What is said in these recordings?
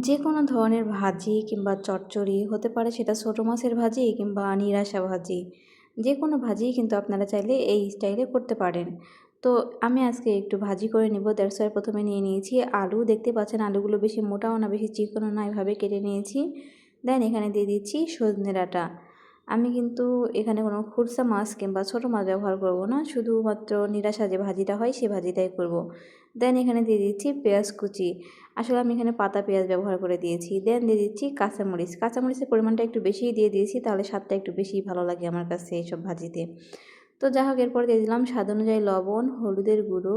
যে কোনো ধরনের ভাজি কিংবা চচ্চড়ি হতে পারে, সেটা ছোটো মাছের ভাজি কিংবা নিরাশা ভাজি। যে কোনো ভাজি কিন্তু আপনারা চাইলে এই স্টাইলে করতে পারেন। তো আমি আজকে একটু ভাজি করে নেব দ্যাটস প্রথমে নিয়ে নিয়েছি আলু। দেখতে পাচ্ছেন আলুগুলো বেশি মোটাও না, বেশি চিকনও না, এভাবে কেটে নিয়েছি। দেন এখানে দিয়ে দিচ্ছি সজনে ডাঁটা। আমি কিন্তু এখানে কোনো খুরসা মাছ কিংবা ছোটো মাছ ব্যবহার করব না, শুধুমাত্র নিরাশা যে ভাজিটা হয় সেই ভাজিটাই করব। দেন এখানে দিয়ে দিচ্ছি পেঁয়াজ কুচি। আসলে আমি এখানে পাতা পেঁয়াজ ব্যবহার করে দিয়েছি। দেন দিয়ে দিচ্ছি কাঁচামরিচ। কাঁচামরিচের পরিমাণটা একটু বেশিই দিয়ে দিয়েছি, তাহলে স্বাদটা একটু বেশিই ভালো লাগে আমার কাছে এইসব ভাজিতে। তো যাই হোক, এরপর দিয়ে দিলাম স্বাদ অনুযায়ী লবণ, হলুদের গুঁড়ো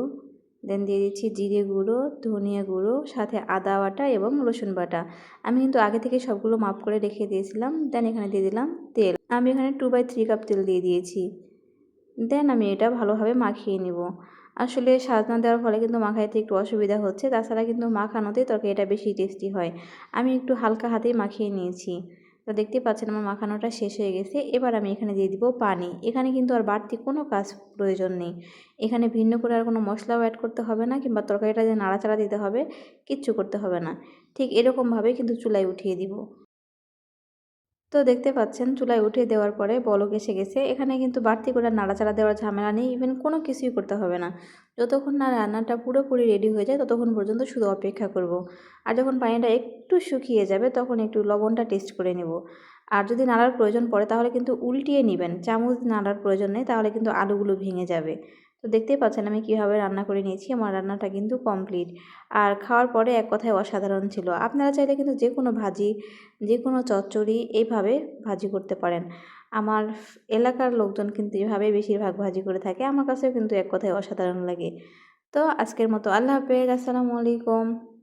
দেন দিয়ে দিচ্ছি জিরে গুঁড়ো, ধনিয়া গুঁড়ো, সাথে আদা বাটা এবং রসুন বাটা। আমি কিন্তু আগে থেকে সবগুলো মাপ করে রেখে দিয়েছিলাম। দেন এখানে দিয়ে দিলাম তেল। আমি এখানে টু বাই থ্রি কাপ তেল দিয়ে দিয়েছি। দেন আমি এটা ভালোভাবে মাখিয়ে নিব। আসলে স্বাদ না দেওয়ার ফলে কিন্তু মাখাইতে একটু অসুবিধা হচ্ছে। তাছাড়া কিন্তু মাখানোতে তরকারিটা বেশি টেস্টি হয়। আমি একটু হালকা হাতেই মাখিয়ে নিয়েছি। তো দেখতে পাচ্ছেন আমার মাখানোটা শেষ হয়ে গেছে। এবার আমি এখানে দিয়ে দিব পানি। এখানে কিন্তু আর বাড়তি কোনো কাজ প্রয়োজন নেই। এখানে ভিন্ন করে আর কোনো মশলাও অ্যাড করতে হবে না কিংবা তরকারিটা যে নাড়াচাড়া দিতে হবে, কিচ্ছু করতে হবে না। ঠিক এরকমভাবে কিন্তু চুলায় উঠিয়ে দিব। তো দেখতে পাচ্ছেন, চুলায় উঠিয়ে দেওয়ার পরে বলক এসে গেছে। এখানে কিন্তু বাড়তি করে নাড়াচাড়া দেওয়ার ঝামেলা নেই ইভেন কোনো কিছুই করতে হবে না। যতক্ষণ না রান্নাটা পুরোপুরি রেডি হয়ে যায়, ততক্ষণ পর্যন্ত শুধু অপেক্ষা করব। আর যখন পানিটা একটু শুকিয়ে যাবে, তখন একটু লবণটা টেস্ট করে নেব। আর যদি নাড়ার প্রয়োজন পড়ে তাহলে কিন্তু উল্টিয়ে নেবেন। চামচ নাড়ার প্রয়োজন নেই, তাহলে কিন্তু আলুগুলো ভেঙে যাবে। তো দেখতেই পাচ্ছেন আমি কীভাবে রান্না করে নিয়েছি, আমার রান্নাটা কিন্তু কমপ্লিট আর খাওয়ার পরে এক কথায় অসাধারণ ছিল। আপনারা চাইলে কিন্তু যে কোনো ভাজি যে কোনো চচ্চড়ি এইভাবে ভাজি করতে পারেন। আমার এলাকার লোকজন কিন্তু এভাবেই বেশিরভাগ ভাজি করে থাকে, আমার কাছেও কিন্তু এক কথায় অসাধারণ লাগে। তো আজকের মতো আল্লাহ হাফেজ, আসসালামু আলাইকুম।